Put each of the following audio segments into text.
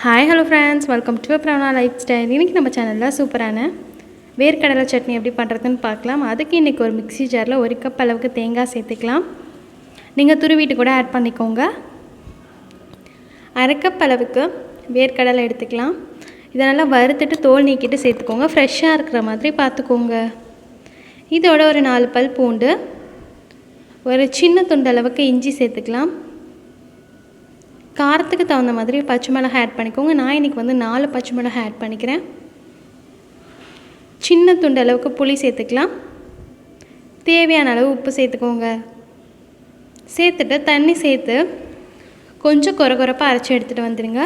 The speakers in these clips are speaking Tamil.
Hi hello friends welcome to Pravana lifestyle இன்றைக்கி நம்ம சேனலில் சூப்பரான வேர்க்கடலை சட்னி எப்படி பண்ணுறதுன்னு பார்க்கலாம். அதுக்கு இன்றைக்கி ஒரு மிக்ஸி ஜாரில் ஒரு கப் அளவுக்கு தேங்காய் சேர்த்துக்கலாம். நீங்கள் துருவிட்டு கூட ஆட் பண்ணிக்கோங்க. அரை கப் அளவுக்கு வேர்க்கடலை எடுத்துக்கலாம். இதை நல்லா வறுத்துட்டு தோல் நீக்கிட்டு சேர்த்துக்கோங்க. ஃப்ரெஷ்ஷாக இருக்கிற மாதிரி பார்த்துக்கோங்க. இதோட ஒரு நாலு பல் பூண்டு ஒரு சின்ன துண்டு அளவுக்கு இஞ்சி சேர்த்துக்கலாம். காரத்துக்கு தகுந்த மாதிரி பச்சை மிளகாய் ஆட் பண்ணிக்கோங்க. நான் இன்றைக்கி வந்து நாலு பச்சை மிளகாய் ஆட் பண்ணிக்கிறேன். சின்ன துண்டு அளவுக்கு புளி சேர்த்துக்கலாம். தேவையான அளவு உப்பு சேர்த்துக்கோங்க. சேர்த்துட்டு தண்ணி சேர்த்து கொஞ்சம் குறை குறைப்பாக அரைச்சி எடுத்துகிட்டு வந்துடுங்க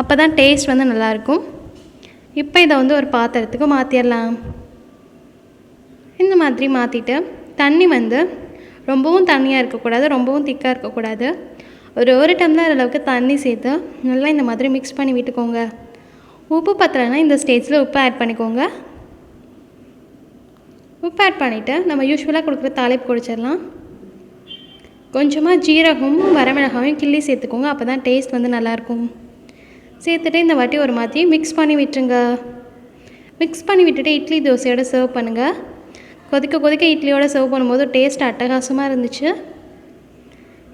அப்போ தான் டேஸ்ட் வந்து நல்லாயிருக்கும். இப்போ இதை வந்து ஒரு பாத்திரத்துக்கு மாற்றிடலாம் இந்த மாதிரி மாற்றிட்டு தண்ணி வந்து ரொம்பவும் தண்ணியாக இருக்கக்கூடாது ரொம்பவும் திக்காக இருக்கக்கூடாது. ஒரு ஒரு டம்ளர் அளவுக்கு தண்ணி சேர்த்து நல்லா இந்த மாதிரி மிக்ஸ் பண்ணி விட்டுக்கோங்க. உப்பு பத்தலைன்னா இந்த ஸ்டேஜில் உப்பு ஆட் பண்ணிக்கோங்க. உப்பு ஆட் பண்ணிவிட்டு நம்ம யூஸ்வலாக கொடுக்குற தாளிப்பு குடிச்சிடலாம். கொஞ்சமாக ஜீரகமும் வரமிளகாயும் கிள்ளி சேர்த்துக்கோங்க. அப்போ தான் டேஸ்ட் வந்து நல்லாயிருக்கும் சேர்த்துட்டு இந்த வாட்டி ஒரு மாதிரி மிக்ஸ் பண்ணி விட்டுருங்க. மிக்ஸ் பண்ணி விட்டுட்டு இட்லி தோசையோடு சர்வ் பண்ணுங்கள் கொதிக்க கொதிக்க இட்லியோடு சர்வ் பண்ணும்போது டேஸ்ட் அட்டகாசமாக இருந்துச்சு.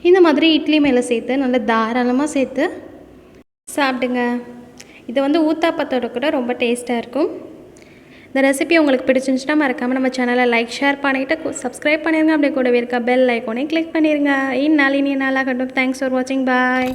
இந்த மாதிரி இட்லி மேலே சேர்த்து நல்லா தாராளமாக சேர்த்து சாப்பிடுங்க. இது வந்து ஊத்தாப்பத்தோட கூட ரொம்ப டேஸ்ட்டாக இருக்கும். இந்த ரெசிபி உங்களுக்கு பிடிச்சிருந்துச்சுன்னா மறக்காமல் நம்ம சேனலை லைக் ஷேர் பண்ணிவிட்டு சப்ஸ்கிரைப் பண்ணிடுங்க அப்படியே கூடவே இருக்க பெல் ஐக்கோனே கிளிக் பண்ணிடுங்க இந்நாள் இனிய நாளாகட்டும். தேங்க்ஸ் ஃபார் வாட்சிங் பாய்